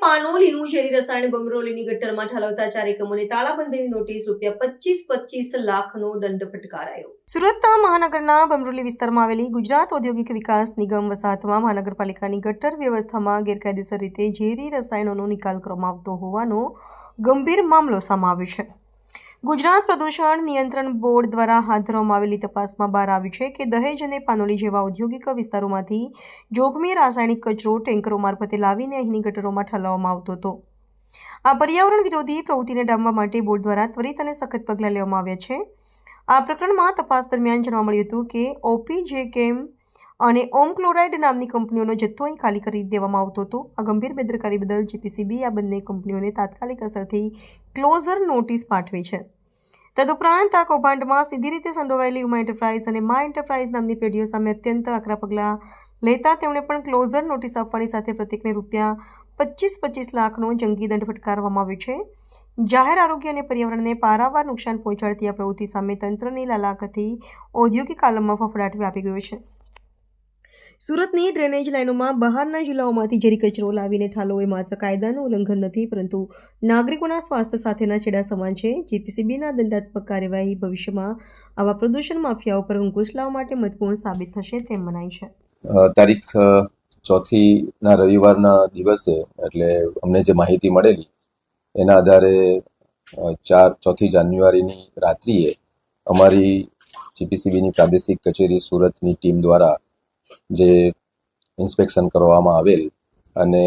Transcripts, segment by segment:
પાનોલીનું ઝેરી રસાયણ બમરોલીની ગટરમાં ઠાલવતા ચાર એકમોને તાળાબંધીની નોટિસ રૂપિયા પચીસ પચીસ લાખનો દંડ ફટકારાયો. સુરત મહાનગરના બમરોલી વિસ્તારમાં આવેલી ગુજરાત ઔદ્યોગિક વિકાસ નિગમ વસાહતમાં મહાનગરપાલિકાની ગટર વ્યવસ્થામાં ગેરકાયદેસર રીતે ઝેરી રસાયણોનો નિકાલ કરવામાં આવતો હોવાનો ગંભીર મામલો સામે આવ્યો છે. ગુજરાત પ્રદૂષણ નિયંત્રણ બોર્ડ દ્વારા હાથ ધરવામાં આવેલી તપાસમાં બહાર આવ્યું છે કે દહેજ અને પાનોલી જેવા ઔદ્યોગિક વિસ્તારોમાંથી જોખમી રાસાયણિક કચરો ટેન્કરો મારફતે લાવીને અહીંની ગટરોમાં ઠાલવવામાં આવતો હતો. આ પર્યાવરણ વિરોધી પ્રવૃત્તિને ડામવા માટે બોર્ડ દ્વારા ત્વરિત અને સખત પગલાં લેવામાં આવ્યા છે. આ પ્રકરણમાં તપાસ દરમિયાન જાણવા મળ્યું હતું કે ઓપી જે કેમ અને ઓમ ક્લોરાઇડ નામની કંપનીઓનો જથ્થો અહીં ખાલી કરી દેવામાં આવતો હતો. આ ગંભીર બેદરકારી બદલ જીપીસીબી આ બંને કંપનીઓને તાત્કાલિક અસરથી ક્લોઝર નોટિસ પાઠવી છે. તદુપરાંત આ કૌભાંડમાં સીધી રીતે સંડોવાયેલી ઉમા એન્ટરપ્રાઇઝ અને મા એન્ટરપ્રાઇઝ નામની પેઢીઓ સામે અત્યંત આકરા પગલાં લેતા તેમણે પણ ક્લોઝર નોટિસ આપવાની સાથે પ્રત્યેકને રૂપિયા પચીસ પચીસ લાખનો જંગી દંડ ફટકારવામાં આવ્યો છે. જાહેર આરોગ્ય અને પર્યાવરણને પારાવાર નુકસાન પહોંચાડતી આ પ્રવૃત્તિ સામે તંત્રની લાલાકથી ઔદ્યોગિક આલમમાં ફફડાટ વ્યાપી ગયો છે. સુરતની ડ્રેનેજ લાઇનોમાં બહારના જિલ્લાઓમાંથી ઝેરી કચરો લાવીને ઠાલવો એ માત્ર કાયદાનું ઉલ્લંઘન નથી, પરંતુ નાગરિકોના સ્વાસ્થ્ય સાથેના છેડા સમાન છે. જીપીસીબીના દંડાત્મક કાર્યવાહી ભવિષ્યમાં આવા પ્રદૂષણ માફિયાઓ પર અંકુશ લાવવા માટે મહત્વપૂર્ણ સાબિત થશે તેમ મનાય છે. તારીખ ચોથીના રવિવારના દિવસે, એટલે અમને જે માહિતી મળેલી, એના આધારે ચાર, ચોથી જાન્યુઆરીની રાત્રિએ અમારી જીપીસીબીની પ્રાદેશિક કચેરી સુરતની ટીમ દ્વારા જે ઇન્સ્પેક્શન કરવામાં આવેલ અને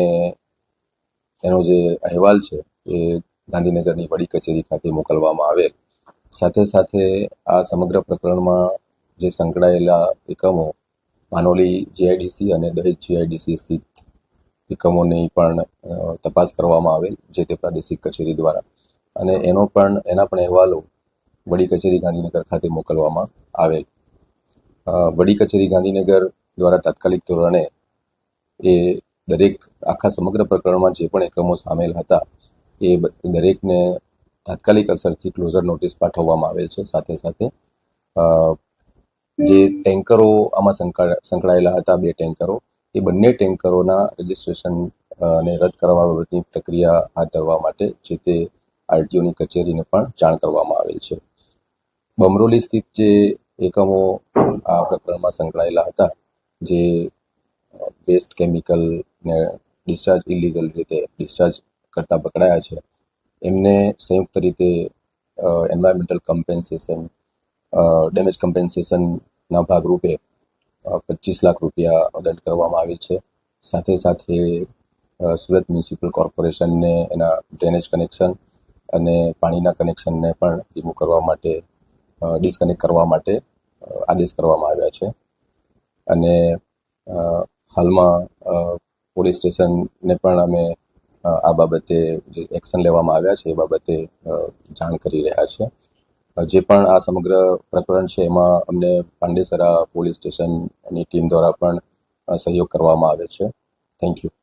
એનો જે અહેવાલ છે એ ગાંધીનગરની વડી કચેરી ખાતે મોકલવામાં આવેલ. સાથે સાથે આ સમગ્ર પ્રકરણમાં જે સંકળાયેલા એકમો, માનોલી જીઆઈડીસી અને દહેજ જીઆઈડીસી સ્થિત એકમોની પણ તપાસ કરવામાં આવેલ, જે તે પ્રાદેશિક કચેરી દ્વારા. અને એનો પણ, એના પણ અહેવાલો વડી કચેરી ગાંધીનગર ખાતે મોકલવામાં આવેલ. વડી કચેરી ગાંધીનગર દ્વારા તાત્કાલિક ધોરણે એ દરેક આખા સમગ્ર પ્રકરણમાં જે પણ એકમો સામેલ હતા, એ દરેકને તાત્કાલિક અસરથી ક્લોઝર નોટિસ પાઠવવામાં આવેલ છે. સાથે સાથે જે ટેન્કરો આમાં સંકળા- સંકળાયેલા હતા, બે ટેન્કરો, એ બંને ટેન્કરોના રજિસ્ટ્રેશન ને રદ કરવા બાબતની પ્રક્રિયા હાથ ધરવા માટે જે તે આરટીઓની કચેરીને પણ જાણ કરવામાં આવેલ છે. બમરોલી સ્થિત જે એકમો આ પ્રકરણમાં સંકળાયેલા હતા જે વેસ્ટ કેમિકલ ને ડિસ્ચાર્જ ઇલીગલ રીતે ડિસ્ચાર્જ કરતા પકડાયા છે. એમને સંયુક્ત રીતે એન્વાયરમેન્ટલ કમ્પેન્સેશન ડેમેજ કમ્પેન્સેશનના ભાગરૂપે પચીસ લાખ રૂપિયા દંડ કરવામાં આવી છે. સાથે સાથે સુરત મ્યુનિસિપલ કોર્પોરેશનને એના ડ્રેનેજ કનેક્શન અને પાણીના કનેક્શનને પણ રિમૂવ કરવા માટે ડિસ્કનેક્ટ કરવા માટે આદેશ કરવામાં આવ્યા છે. અને હાલમાં પોલીસ સ્ટેશનને પણ અમે આ બાબતે જે એક્શન લેવામાં આવ્યા છે એ બાબતે જાણ કરી રહ્યા છે. જે પણ આ સમગ્ર પ્રકરણ છે એમાં અમને પાંડેસરા પોલીસ સ્ટેશનની ટીમ દ્વારા પણ સહયોગ કરવામાં આવે છે. Thank you.